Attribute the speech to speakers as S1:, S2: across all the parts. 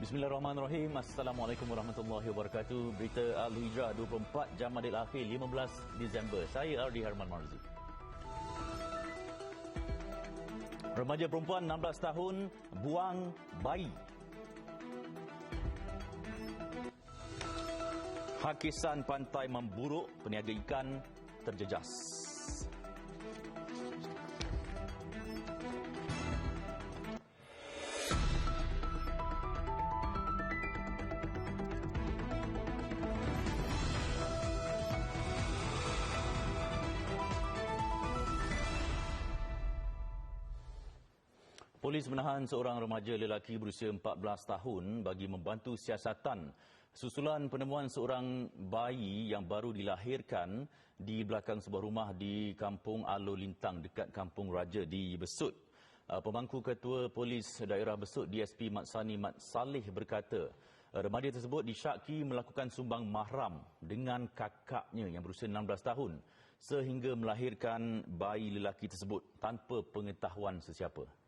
S1: Bismillahirrahmanirrahim. Assalamualaikum warahmatullahi wabarakatuh. Berita Al-Hijrah 24 Jamadil Akhir 15 Disember. Saya Ardi Harman Marzi. Remaja perempuan 16 tahun buang bayi. Hakisan pantai memburuk, peniaga ikan terjejas. Menahan seorang remaja lelaki berusia 14 tahun bagi membantu siasatan susulan penemuan seorang bayi yang baru dilahirkan di belakang sebuah rumah di Kampung Alo Lintang dekat Kampung Raja di Besut. Uh, pemangku Ketua Polis Daerah Besut DSP Mat Sani Mat Saleh berkata, uh, remaja tersebut disyaki melakukan sumbang mahram dengan kakaknya yang berusia 16 tahun sehingga melahirkan bayi lelaki tersebut tanpa pengetahuan sesiapa.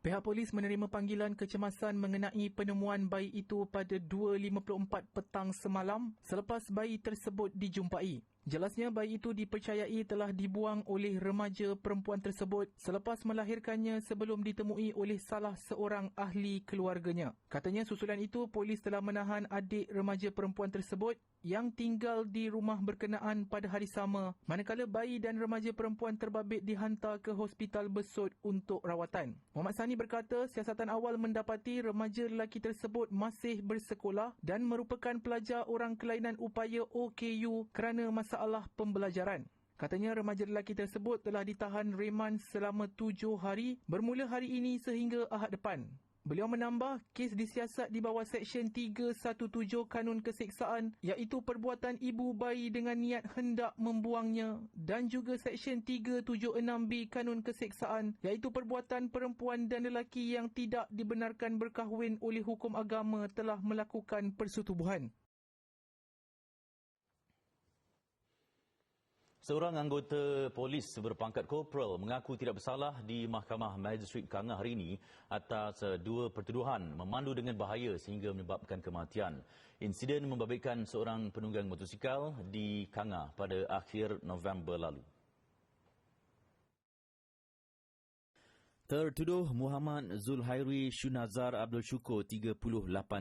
S2: Pihak polis menerima panggilan kecemasan mengenai penemuan bayi itu pada 2.54 petang semalam selepas bayi tersebut dijumpai. Jelasnya bayi itu dipercayai telah dibuang oleh remaja perempuan tersebut selepas melahirkannya sebelum ditemui oleh salah seorang ahli keluarganya. Katanya susulan itu polis telah menahan adik remaja perempuan tersebut yang tinggal di rumah berkenaan pada hari sama manakala bayi dan remaja perempuan terbabit dihantar ke hospital besut untuk rawatan. Muhammad Sani berkata siasatan awal mendapati remaja lelaki tersebut masih bersekolah dan merupakan pelajar orang kelainan upaya OKU kerana masalah pembelajaran. Katanya remaja lelaki tersebut telah ditahan reman selama tujuh hari bermula hari ini sehingga ahad depan. Beliau menambah, kes disiasat di bawah Seksyen 317 Kanun Keseksaan iaitu perbuatan ibu bayi dengan niat hendak membuangnya dan juga Seksyen 376B Kanun Keseksaan iaitu perbuatan perempuan dan lelaki yang tidak dibenarkan berkahwin oleh hukum agama telah melakukan persetubuhan.
S1: Seorang anggota polis berpangkat korporal mengaku tidak bersalah di Mahkamah Magistrate Kangah hari ini atas dua pertuduhan memandu dengan bahaya sehingga menyebabkan kematian. Insiden membabitkan seorang penunggang motosikal di Kangah pada akhir November lalu. Tertuduh Muhammad Zulhairi Shunazar Abdul Syukur 38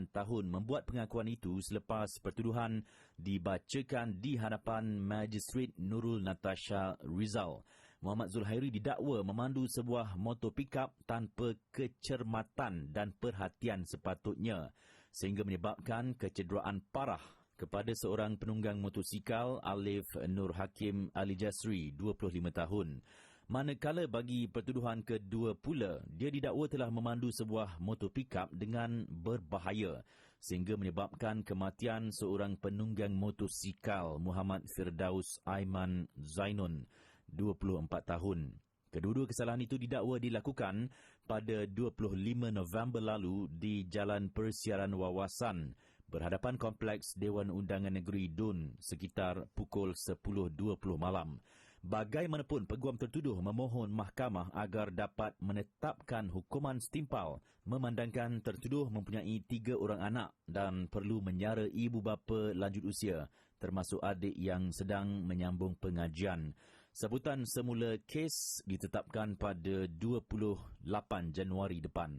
S1: tahun membuat pengakuan itu selepas pertuduhan dibacakan di hadapan Magistrate Nurul Natasha Rizal. Muhammad Zulhairi didakwa memandu sebuah motor pickup tanpa kecermatan dan perhatian sepatutnya sehingga menyebabkan kecederaan parah kepada seorang penunggang motosikal Alif Nur Hakim Ali Jasri 25 tahun. Manakala bagi pertuduhan kedua pula, dia didakwa telah memandu sebuah motor pickup dengan berbahaya sehingga menyebabkan kematian seorang penunggang motosikal Muhammad Firdaus Aiman Zainun, 24 tahun. Kedua-dua kesalahan itu didakwa dilakukan pada 25 November lalu di Jalan Persiaran Wawasan berhadapan Kompleks Dewan Undangan Negeri Dun sekitar pukul 10.20 malam. Bagaimanapun peguam tertuduh memohon mahkamah agar dapat menetapkan hukuman setimpal memandangkan tertuduh mempunyai tiga orang anak dan perlu menyara ibu bapa lanjut usia termasuk adik yang sedang menyambung pengajian. Sebutan semula kes ditetapkan pada 28 Januari depan.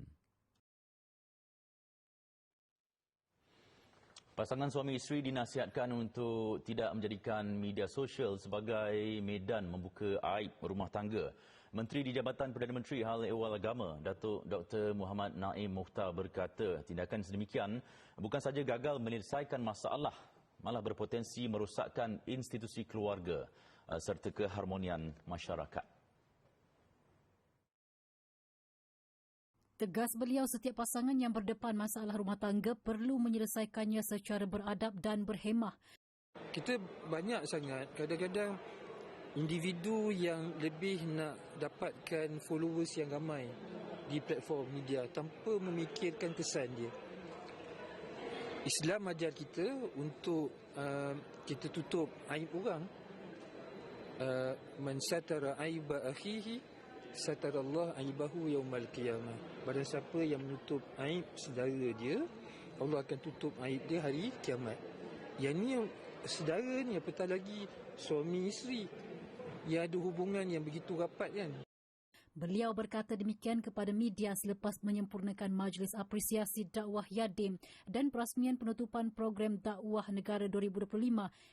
S1: Pasangan suami isteri dinasihatkan untuk tidak menjadikan media sosial sebagai medan membuka aib rumah tangga. Menteri di Jabatan Perdana Menteri Hal Ehwal Agama, Datuk Dr. Muhammad Naim Mukhtar berkata, tindakan sedemikian bukan saja gagal menyelesaikan masalah, malah berpotensi merosakkan institusi keluarga eh, serta keharmonian masyarakat.
S3: Tegas beliau setiap pasangan yang berdepan masalah rumah tangga perlu menyelesaikannya secara beradab dan berhemah.
S4: Kita banyak sangat kadang-kadang individu yang lebih nak dapatkan followers yang ramai di platform media tanpa memikirkan kesan dia. Islam ajar kita untuk uh, kita tutup aib orang. Uh, man satara aiba akhihi satarallah aibahu yaumal qiyamah. Barang siapa yang menutup aib saudara dia, Allah akan tutup aib dia hari kiamat. Yang ni yang saudara ni apatah lagi suami isteri yang ada hubungan yang begitu rapat kan.
S3: Beliau berkata demikian kepada media selepas menyempurnakan Majlis Apresiasi Dakwah Yadim dan perasmian penutupan program Dakwah Negara 2025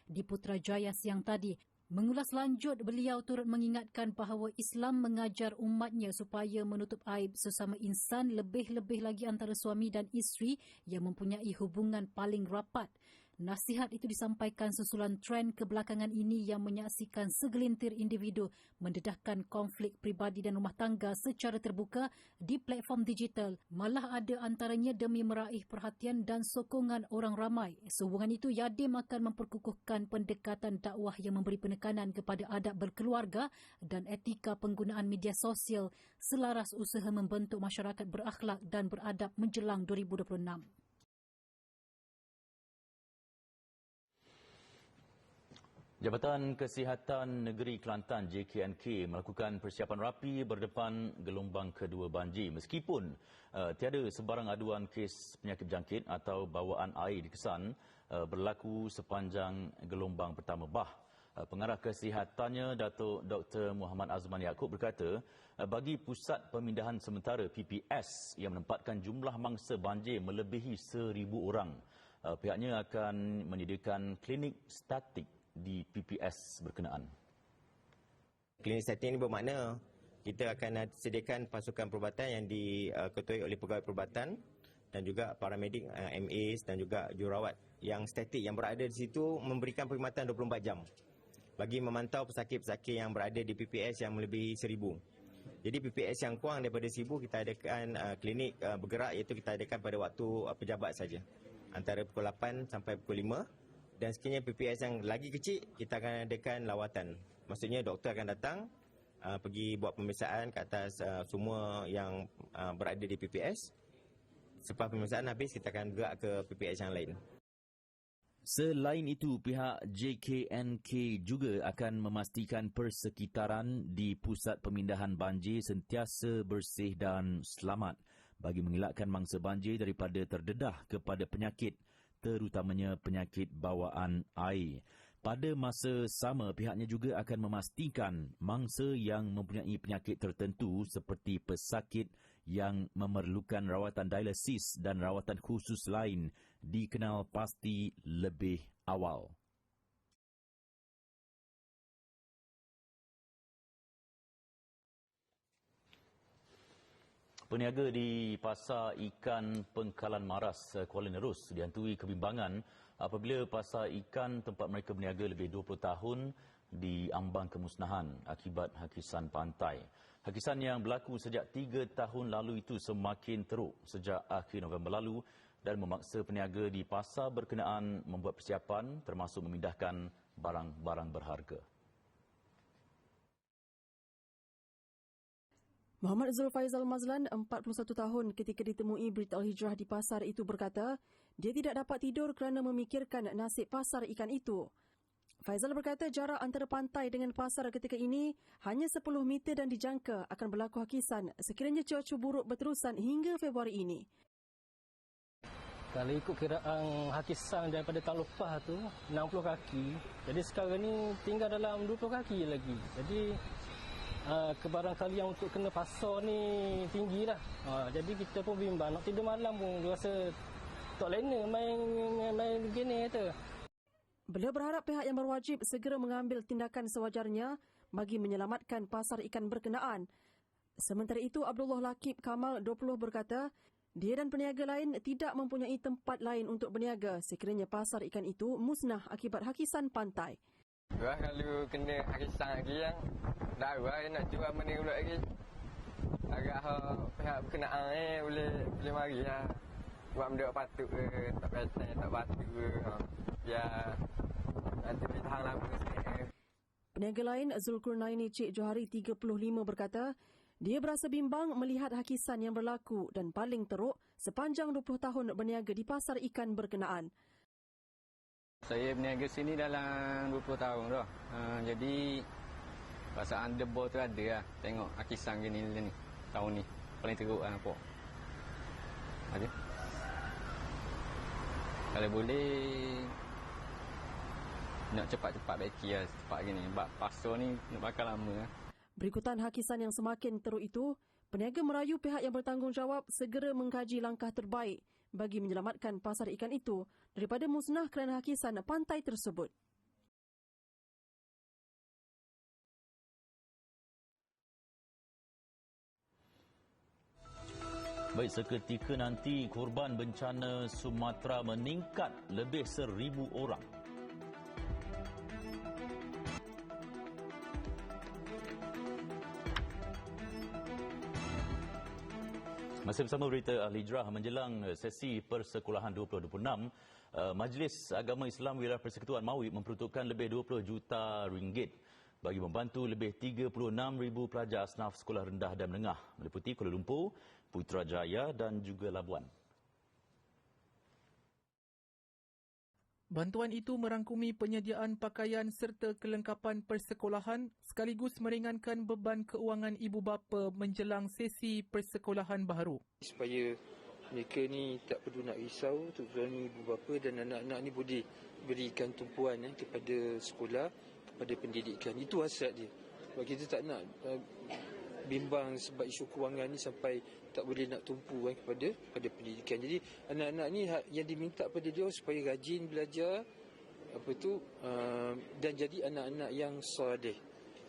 S3: di Putrajaya siang tadi. Mengulas lanjut, beliau turut mengingatkan bahawa Islam mengajar umatnya supaya menutup aib sesama insan lebih-lebih lagi antara suami dan isteri yang mempunyai hubungan paling rapat. Nasihat itu disampaikan susulan trend kebelakangan ini yang menyaksikan segelintir individu mendedahkan konflik pribadi dan rumah tangga secara terbuka di platform digital. Malah ada antaranya demi meraih perhatian dan sokongan orang ramai. Sehubungan itu, Yadim akan memperkukuhkan pendekatan dakwah yang memberi penekanan kepada adab berkeluarga dan etika penggunaan media sosial selaras usaha membentuk masyarakat berakhlak dan beradab menjelang 2026.
S1: Jabatan Kesihatan Negeri Kelantan JKNK melakukan persiapan rapi berdepan gelombang kedua banjir meskipun uh, tiada sebarang aduan kes penyakit jangkit atau bawaan air dikesan uh, berlaku sepanjang gelombang pertama bah. Uh, pengarah kesihatannya Datuk Dr. Muhammad Azman Yaakob berkata uh, bagi pusat pemindahan sementara PPS yang menempatkan jumlah mangsa banjir melebihi seribu orang uh, pihaknya akan menyediakan klinik statik di PPS berkenaan.
S5: Klinik setting ini bermakna kita akan sediakan pasukan perubatan yang diketuai oleh pegawai perubatan dan juga paramedik MAs dan juga jurawat yang statik yang berada di situ memberikan perkhidmatan 24 jam bagi memantau pesakit-pesakit yang berada di PPS yang melebihi 1000. Jadi PPS yang kurang daripada 1000 kita adakan uh, klinik uh, bergerak iaitu kita adakan pada waktu pejabat saja antara pukul 8 sampai pukul 5 dan sekiranya PPS yang lagi kecil kita akan adakan lawatan. Maksudnya doktor akan datang uh, pergi buat pemeriksaan ke atas uh, semua yang uh, berada di PPS selepas pemeriksaan habis kita akan gerak ke PPS yang lain.
S1: Selain itu, pihak JKNK juga akan memastikan persekitaran di pusat pemindahan banjir sentiasa bersih dan selamat. Bagi mengelakkan mangsa banjir daripada terdedah kepada penyakit terutamanya penyakit bawaan air. Pada masa sama, pihaknya juga akan memastikan mangsa yang mempunyai penyakit tertentu seperti pesakit yang memerlukan rawatan dialisis dan rawatan khusus lain dikenal pasti lebih awal. Peniaga di Pasar Ikan Pengkalan Maras, Kuala Nerus dihantui kebimbangan apabila pasar ikan tempat mereka berniaga lebih 20 tahun diambang kemusnahan akibat hakisan pantai. Hakisan yang berlaku sejak 3 tahun lalu itu semakin teruk sejak akhir November lalu dan memaksa peniaga di pasar berkenaan membuat persiapan termasuk memindahkan barang-barang berharga.
S6: Muhammad Zulfaizal Mazlan, 41 tahun ketika ditemui Berita Al-Hijrah di pasar itu berkata, dia tidak dapat tidur kerana memikirkan nasib pasar ikan itu. Faizal berkata jarak antara pantai dengan pasar ketika ini hanya 10 meter dan dijangka akan berlaku hakisan sekiranya cuaca buruk berterusan hingga Februari ini.
S7: Kalau ikut kiraan hakisan daripada tahun lepas tu 60 kaki. Jadi sekarang ni tinggal dalam 20 kaki lagi. Jadi uh, kebarangkalian untuk kena pasar ni tinggi lah. Uh, jadi kita pun bimbang nak tidur malam pun rasa tak lena main main begini tu.
S6: Beliau berharap pihak yang berwajib segera mengambil tindakan sewajarnya bagi menyelamatkan pasar ikan berkenaan. Sementara itu, Abdullah Lakib Kamal 20 berkata, dia dan peniaga lain tidak mempunyai tempat lain untuk berniaga sekiranya pasar ikan itu musnah akibat hakisan pantai.
S8: Wah kalau kena hakisan lagi yang dah wah nak jual mana pula lagi. Agak ha pihak berkenaan eh boleh boleh mari lah. Buat benda patut ke, tak patut, tak patut ke. Ha. Ya nanti boleh tahan lama sikit.
S6: Peniaga lain Zulkurnaini Cik Johari 35 berkata, dia berasa bimbang melihat hakisan yang berlaku dan paling teruk sepanjang 20 tahun berniaga di pasar ikan berkenaan.
S9: Saya berniaga sini dalam 20 tahun dah. Ha, jadi
S8: Perasaan debol tu ada lah. Tengok Akisang gini ni. Tahun ni. Paling teruk lah nampak. Ada. Kalau boleh nak cepat-cepat baiki lah cepat gini. Sebab pasal ni nak bakal lama lah.
S6: Berikutan hakisan yang semakin teruk itu, peniaga merayu pihak yang bertanggungjawab segera mengkaji langkah terbaik bagi menyelamatkan pasar ikan itu daripada musnah kerana hakisan pantai tersebut.
S1: Baik, seketika nanti korban bencana Sumatera meningkat lebih seribu orang. Masih bersama berita Ahli Hijrah menjelang sesi persekolahan 2026, eh, Majlis Agama Islam Wilayah Persekutuan Mawib memperuntukkan lebih 20 juta ringgit bagi membantu lebih 36 ribu pelajar asnaf sekolah rendah dan menengah meliputi Kuala Lumpur, Putrajaya dan juga Labuan.
S2: Bantuan itu merangkumi penyediaan pakaian serta kelengkapan persekolahan sekaligus meringankan beban keuangan ibu bapa menjelang sesi persekolahan baharu.
S4: Supaya mereka ni tak perlu nak risau, terutama ibu bapa dan anak-anak ni boleh berikan tumpuan eh, kepada sekolah, kepada pendidikan. Itu hasrat dia. Sebab kita tak nak uh, bimbang sebab isu kewangan ni sampai tak boleh nak tumpu kan kepada pada pendidikan. Jadi anak-anak ni yang diminta pada dia supaya rajin belajar apa tu uh, dan jadi anak-anak yang soleh.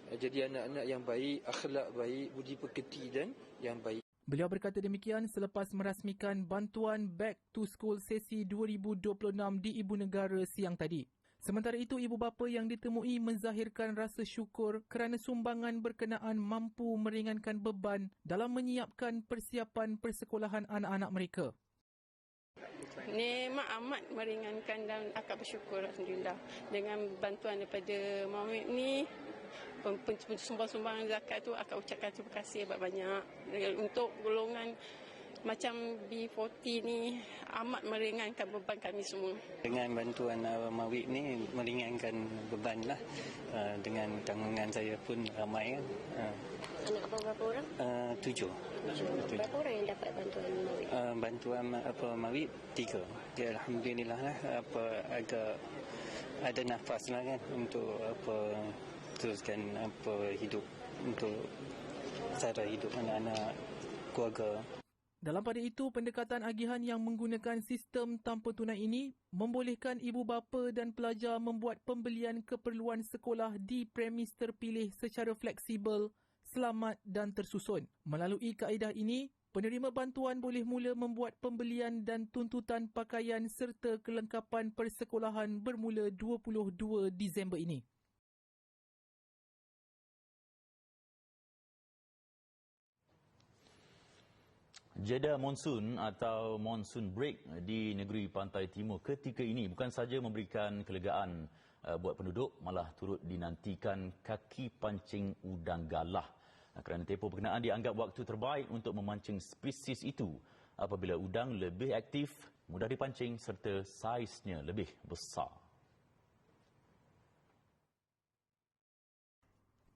S4: Jadi anak-anak yang baik, akhlak baik, budi pekerti dan yang baik.
S2: Beliau berkata demikian selepas merasmikan bantuan Back to School sesi 2026 di Ibu Negara siang tadi. Sementara itu, ibu bapa yang ditemui menzahirkan rasa syukur kerana sumbangan berkenaan mampu meringankan beban dalam menyiapkan persiapan persekolahan anak-anak mereka.
S9: Ini amat meringankan dan akak bersyukur Alhamdulillah. Dengan bantuan daripada Mawid ni, sumbang-sumbang zakat tu akak ucapkan terima kasih banyak-banyak. Untuk golongan macam B40 ni amat meringankan beban kami semua.
S10: Dengan bantuan uh, Mawik ni meringankan beban lah. Uh, dengan tanggungan saya pun ramai kan.
S11: Uh. Anak abang berapa orang?
S10: Uh, tujuh.
S11: tujuh. Berapa orang yang dapat bantuan Mawik?
S10: Uh, bantuan apa Mawik tiga. Ya, Alhamdulillah lah apa agak ada nafas lah kan untuk apa teruskan apa hidup untuk cara hidup anak-anak keluarga.
S2: Dalam pada itu, pendekatan agihan yang menggunakan sistem tanpa tunai ini membolehkan ibu bapa dan pelajar membuat pembelian keperluan sekolah di premis terpilih secara fleksibel, selamat dan tersusun. Melalui kaedah ini, penerima bantuan boleh mula membuat pembelian dan tuntutan pakaian serta kelengkapan persekolahan bermula 22 Disember ini.
S1: Jeda monsun atau monsoon break di negeri pantai timur ketika ini bukan saja memberikan kelegaan uh, buat penduduk malah turut dinantikan kaki pancing udang galah kerana tempoh berkenaan dianggap waktu terbaik untuk memancing spesies itu apabila udang lebih aktif, mudah dipancing serta saiznya lebih besar.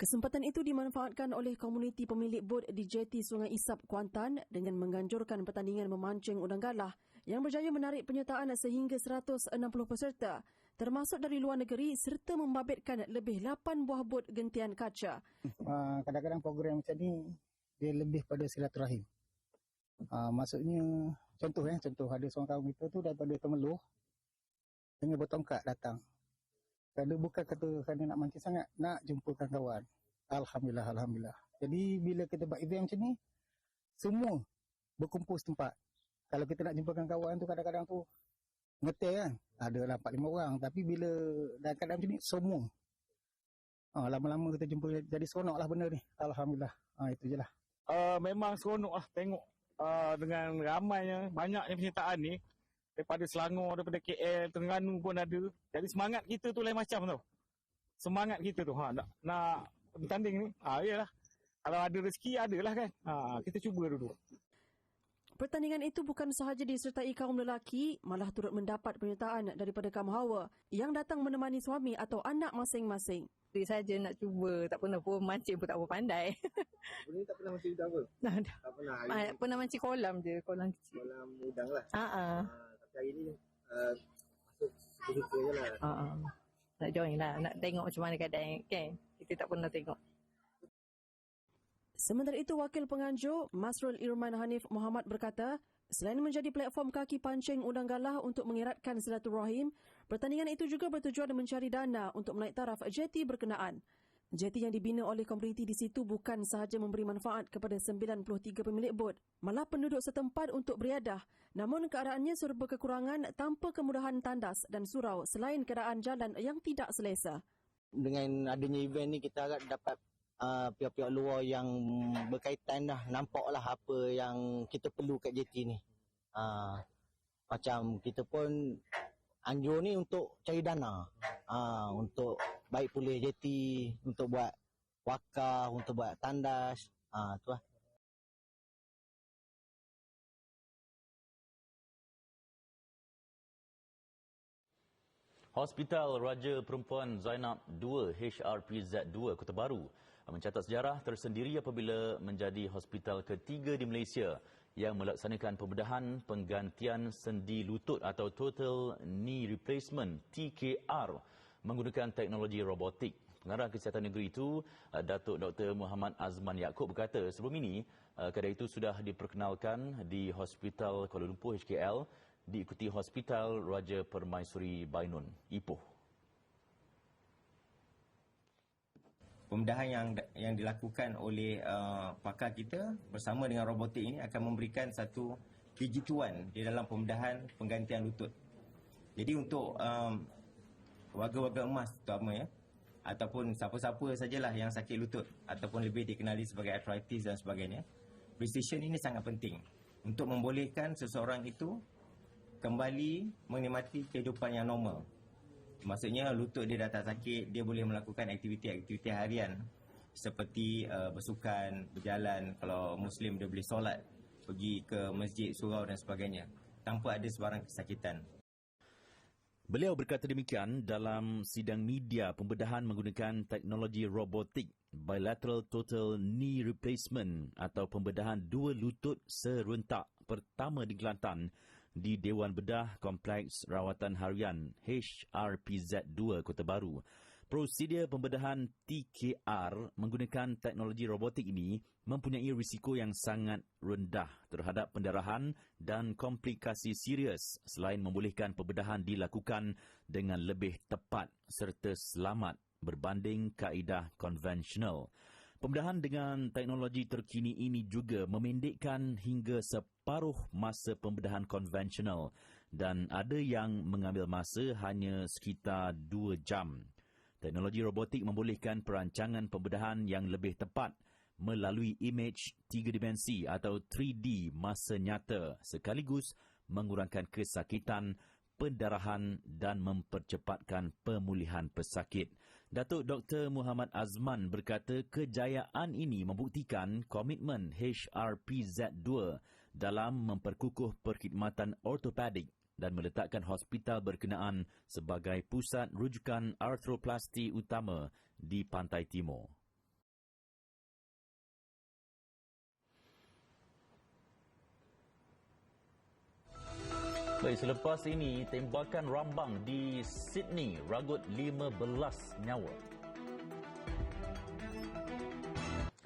S6: Kesempatan itu dimanfaatkan oleh komuniti pemilik bot di jeti Sungai Isap, Kuantan dengan menganjurkan pertandingan memancing udang galah yang berjaya menarik penyertaan sehingga 160 peserta termasuk dari luar negeri serta membabitkan lebih 8 buah bot gentian kaca.
S12: Ah, kadang-kadang program macam ni dia lebih pada silaturahim. Uh, maksudnya contoh eh contoh ada seorang kawan kita tu daripada Temeloh dengan bertongkat datang kalau bukan kata kerana nak mancing sangat, nak jumpakan kawan. Alhamdulillah, Alhamdulillah. Jadi bila kita buat event macam ni, semua berkumpul setempat. Kalau kita nak jumpakan kawan tu kadang-kadang tu ngetel kan. Ada lah 4-5 orang. Tapi bila dalam keadaan macam ni, semua. Ha, lama-lama kita jumpa jadi seronok lah benda ni. Alhamdulillah. Ha, itu je lah.
S13: Uh, memang seronok lah tengok uh, dengan ramainya, banyaknya penyertaan ni daripada Selangor, daripada KL, Terengganu pun ada. Jadi semangat kita tu lain macam tau. Semangat kita tu ha nak nak bertanding ni. Ha iyalah. Kalau ada rezeki adalah kan. Ha kita cuba dulu.
S6: Pertandingan itu bukan sahaja disertai kaum lelaki, malah turut mendapat penyertaan daripada kaum hawa yang datang menemani suami atau anak masing-masing.
S14: Saya saja nak cuba, tak pernah pun mancing pun tak apa pandai.
S15: Sebelum ni tak pernah mancing udang pun?
S14: Nah,
S15: Tak pernah. Ni
S14: pernah mancing kolam je, kolam kecil.
S15: Kolam udang lah.
S14: Ha ah.
S15: Hari ni uh, masuk suka-suka je lah.
S14: Ha ah. Nak join lah, nak tengok macam mana keadaan kan. Kita tak pernah tengok.
S6: Sementara itu, Wakil Penganjur Masrul Irman Hanif Muhammad berkata, selain menjadi platform kaki pancing undang galah untuk mengeratkan silaturahim, pertandingan itu juga bertujuan mencari dana untuk menaik taraf jeti berkenaan. Jeti yang dibina oleh komuniti di situ bukan sahaja memberi manfaat kepada 93 pemilik bot, malah penduduk setempat untuk beriadah. Namun keadaannya serba kekurangan tanpa kemudahan tandas dan surau selain keadaan jalan yang tidak selesa.
S16: dengan adanya event ni kita harap dapat uh, pihak-pihak luar yang berkaitan dah nampaklah apa yang kita perlu kat JT ni. Uh, macam kita pun anjur ni untuk cari dana. Uh, untuk baik pulih JT, untuk buat wakaf, untuk buat tandas. Uh, tu lah.
S1: Hospital Raja Perempuan Zainab II HRPZ2 Kota Baru mencatat sejarah tersendiri apabila menjadi hospital ketiga di Malaysia yang melaksanakan pembedahan penggantian sendi lutut atau Total Knee Replacement TKR menggunakan teknologi robotik. Pengarah Kesihatan Negeri itu, uh, Datuk Dr. Muhammad Azman Yaakob berkata sebelum ini uh, kedai itu sudah diperkenalkan di Hospital Kuala Lumpur HKL diikuti Hospital Raja Permaisuri Bainun, Ipoh.
S5: Pembedahan yang yang dilakukan oleh uh, pakar kita bersama dengan robotik ini akan memberikan satu kejituan di dalam pembedahan penggantian lutut. Jadi untuk um, warga-warga emas terutama ya ataupun siapa-siapa sajalah yang sakit lutut ataupun lebih dikenali sebagai arthritis dan sebagainya, precision ini sangat penting untuk membolehkan seseorang itu kembali menikmati kehidupan yang normal. Maksudnya lutut dia dah tak sakit, dia boleh melakukan aktiviti-aktiviti harian. Seperti uh, bersukan, berjalan, kalau Muslim dia boleh solat, pergi ke masjid, surau dan sebagainya. Tanpa ada sebarang kesakitan.
S1: Beliau berkata demikian dalam sidang media pembedahan menggunakan teknologi robotik bilateral total knee replacement atau pembedahan dua lutut serentak pertama di Kelantan di Dewan Bedah Kompleks Rawatan Harian HRPZ2 Kota Baru. Prosedur pembedahan TKR menggunakan teknologi robotik ini mempunyai risiko yang sangat rendah terhadap pendarahan dan komplikasi serius selain membolehkan pembedahan dilakukan dengan lebih tepat serta selamat berbanding kaedah konvensional. Pembedahan dengan teknologi terkini ini juga memendekkan hingga separuh masa pembedahan konvensional dan ada yang mengambil masa hanya sekitar dua jam. Teknologi robotik membolehkan perancangan pembedahan yang lebih tepat melalui imej tiga dimensi atau 3D masa nyata sekaligus mengurangkan kesakitan, pendarahan dan mempercepatkan pemulihan pesakit. Datuk Dr. Muhammad Azman berkata kejayaan ini membuktikan komitmen HRPZ2 dalam memperkukuh perkhidmatan ortopedik dan meletakkan hospital berkenaan sebagai pusat rujukan arthroplasti utama di Pantai Timur. Baik, selepas ini tembakan rambang di Sydney ragut 15 nyawa.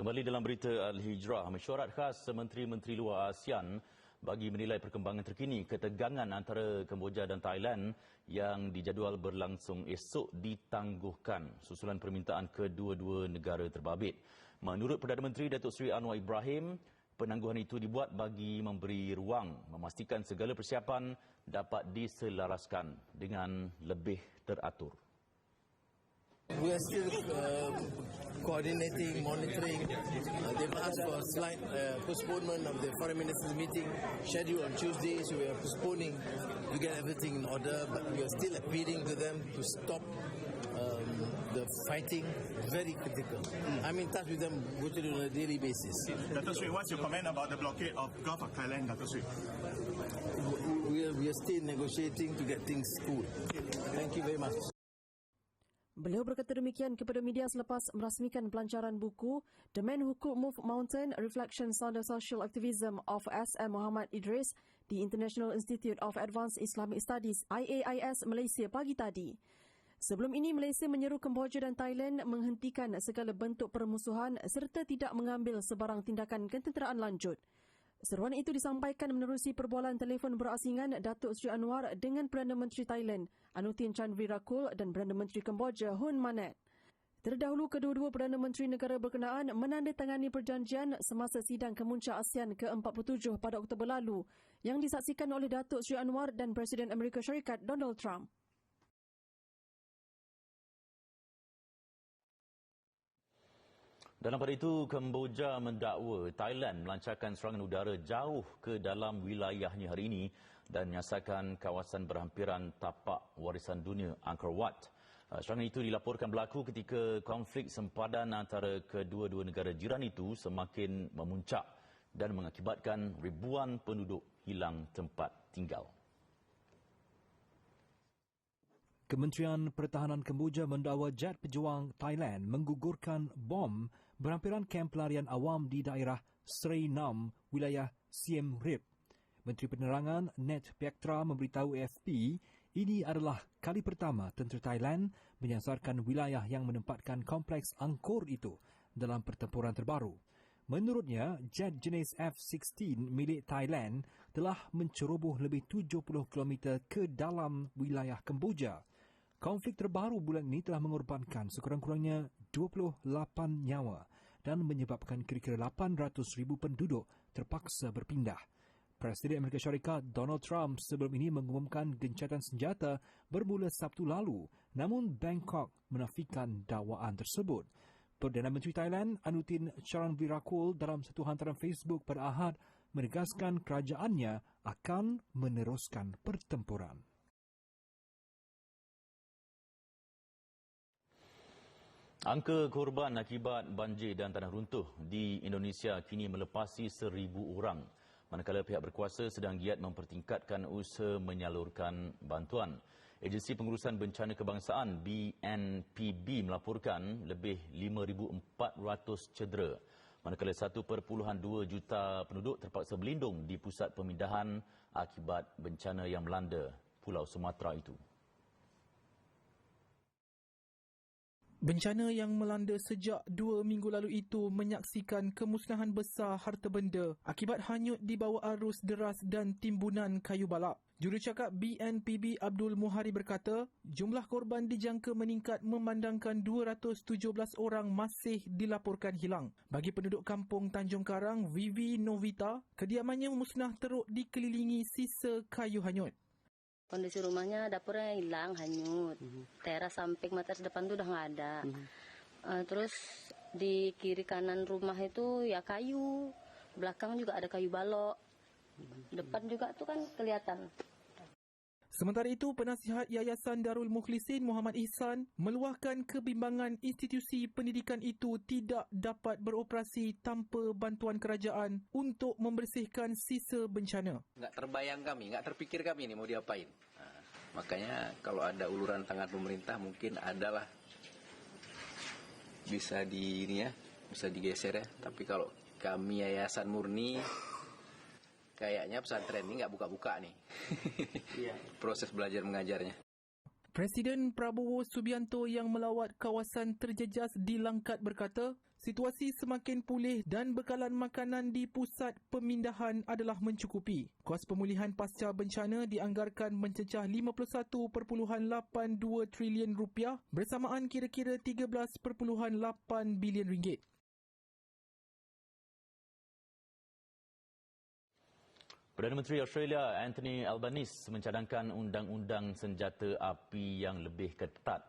S1: Kembali dalam berita Al-Hijrah, mesyuarat khas Menteri-Menteri Luar ASEAN bagi menilai perkembangan terkini ketegangan antara Kemboja dan Thailand yang dijadual berlangsung esok ditangguhkan susulan permintaan kedua-dua negara terbabit. Menurut Perdana Menteri Datuk Seri Anwar Ibrahim, penangguhan itu dibuat bagi memberi ruang memastikan segala persiapan dapat diselaraskan dengan lebih teratur.
S17: We are still uh, coordinating, monitoring. Uh, they've asked for a slight uh, postponement of the foreign ministers meeting scheduled on Tuesday, so we are postponing to get everything in order. But we are still appealing to them to stop um, the fighting very critical. I'm in touch with them virtually on a daily basis.
S18: Dr. Sri, what's your comment about the blockade of Gulf of Thailand, Dr. Sri?
S17: We are, we are still negotiating to get things cool. Thank you very much.
S6: Beliau berkata demikian kepada media selepas merasmikan pelancaran buku The Man Who Could Move Mountain Reflections on the Social Activism of S.M. Muhammad Idris di International Institute of Advanced Islamic Studies IAIS Malaysia pagi tadi. Sebelum ini, Malaysia menyeru Kemboja dan Thailand menghentikan segala bentuk permusuhan serta tidak mengambil sebarang tindakan ketenteraan lanjut. Seruan itu disampaikan menerusi perbualan telefon berasingan Datuk Seri Anwar dengan Perdana Menteri Thailand Anutin Chan Virakul dan Perdana Menteri Kemboja Hun Manet. Terdahulu, kedua-dua Perdana Menteri negara berkenaan menandatangani perjanjian semasa sidang kemuncak ASEAN ke-47 pada Oktober lalu yang disaksikan oleh Datuk Seri Anwar dan Presiden Amerika Syarikat Donald Trump.
S1: Dalam pada itu, Kemboja mendakwa Thailand melancarkan serangan udara jauh ke dalam wilayahnya hari ini dan menyasarkan kawasan berhampiran tapak warisan dunia Angkor Wat. Uh, serangan itu dilaporkan berlaku ketika konflik sempadan antara kedua-dua negara jiran itu semakin memuncak dan mengakibatkan ribuan penduduk hilang tempat tinggal.
S19: Kementerian Pertahanan Kemboja mendakwa jet pejuang Thailand menggugurkan bom berhampiran kamp pelarian awam di daerah Srei Nam, wilayah Siem Reap. Menteri Penerangan Net Pektra memberitahu AFP ini adalah kali pertama tentera Thailand menyasarkan wilayah yang menempatkan kompleks Angkor itu dalam pertempuran terbaru. Menurutnya, jet jenis F-16 milik Thailand telah menceroboh lebih 70 km ke dalam wilayah Kemboja. Konflik terbaru bulan ini telah mengorbankan sekurang-kurangnya 28 nyawa dan menyebabkan kira-kira 800 ribu penduduk terpaksa berpindah. Presiden Amerika Syarikat Donald Trump sebelum ini mengumumkan gencatan senjata bermula Sabtu lalu namun Bangkok menafikan dakwaan tersebut. Perdana Menteri Thailand Anutin Charanvirakul dalam satu hantaran Facebook pada Ahad menegaskan kerajaannya akan meneruskan pertempuran.
S1: Angka korban akibat banjir dan tanah runtuh di Indonesia kini melepasi seribu orang. Manakala pihak berkuasa sedang giat mempertingkatkan usaha menyalurkan bantuan. Agensi Pengurusan Bencana Kebangsaan BNPB melaporkan lebih 5,400 cedera. Manakala 1.2 juta penduduk terpaksa berlindung di pusat pemindahan akibat bencana yang melanda Pulau Sumatera itu.
S2: Bencana yang melanda sejak dua minggu lalu itu menyaksikan kemusnahan besar harta benda akibat hanyut di bawah arus deras dan timbunan kayu balak. Jurucakap BNPB Abdul Muhari berkata, jumlah korban dijangka meningkat memandangkan 217 orang masih dilaporkan hilang. Bagi penduduk kampung Tanjung Karang, Vivi Novita, kediamannya musnah teruk dikelilingi sisa kayu hanyut.
S11: Kondisi rumahnya dapurnya hilang, hanyut. Mm -hmm. Teras samping matas depan tuh udah nggak ada. Mm -hmm. uh, terus di kiri kanan rumah itu ya kayu, belakang juga ada kayu balok. Mm -hmm. Depan juga tuh kan kelihatan.
S2: Sementara itu, penasihat Yayasan Darul Mukhlisin Muhammad Ihsan meluahkan kebimbangan institusi pendidikan itu tidak dapat beroperasi tanpa bantuan kerajaan untuk membersihkan sisa bencana.
S20: Enggak terbayang kami, enggak terpikir kami ini mau diapain. Nah, makanya kalau ada uluran tangan pemerintah mungkin adalah bisa di ini ya, bisa digeser ya. Tapi kalau kami Yayasan Murni kayaknya pesantren ini nggak buka-buka nih. Iya. Proses belajar mengajarnya.
S2: Presiden Prabowo Subianto yang melawat kawasan terjejas di Langkat berkata, situasi semakin pulih dan bekalan makanan di pusat pemindahan adalah mencukupi. Kos pemulihan pasca bencana dianggarkan mencecah 51.82 trilion rupiah bersamaan kira-kira 13.8 bilion ringgit.
S1: Perdana Menteri Australia Anthony Albanese mencadangkan undang-undang senjata api yang lebih ketat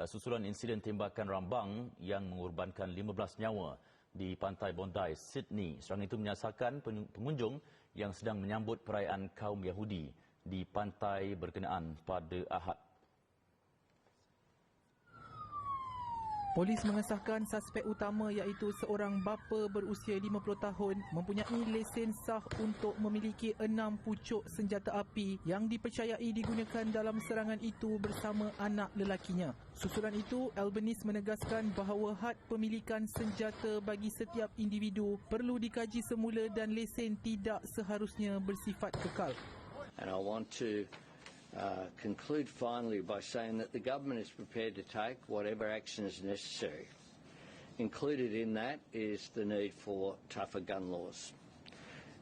S1: uh, susulan insiden tembakan rambang yang mengorbankan 15 nyawa di pantai Bondi, Sydney. Serangan itu menyasarkan pengunjung yang sedang menyambut perayaan kaum Yahudi di pantai berkenaan pada Ahad.
S2: Polis mengesahkan suspek utama iaitu seorang bapa berusia 50 tahun mempunyai lesen sah untuk memiliki enam pucuk senjata api yang dipercayai digunakan dalam serangan itu bersama anak lelakinya. Susulan itu, Albanese menegaskan bahawa had pemilikan senjata bagi setiap individu perlu dikaji semula dan lesen tidak seharusnya bersifat kekal.
S21: And I want to uh, conclude finally by saying that the government is prepared to take whatever action is necessary. Included in that is the need for tougher gun laws.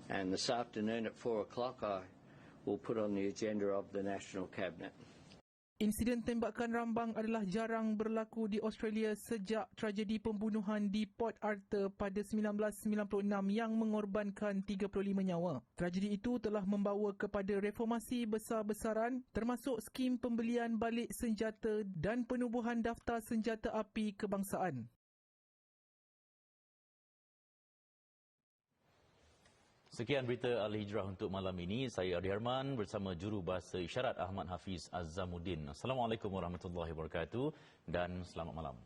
S21: And this afternoon at four o'clock, I will put on the agenda of the National Cabinet.
S2: Insiden tembakan rambang adalah jarang berlaku di Australia sejak tragedi pembunuhan di Port Arthur pada 1996 yang mengorbankan 35 nyawa. Tragedi itu telah membawa kepada reformasi besar-besaran termasuk skim pembelian balik senjata dan penubuhan daftar senjata api kebangsaan.
S1: Sekian berita Al-Hijrah untuk malam ini. Saya Adi Herman bersama juru bahasa isyarat Ahmad Hafiz Azzamuddin. Assalamualaikum warahmatullahi wabarakatuh dan selamat malam.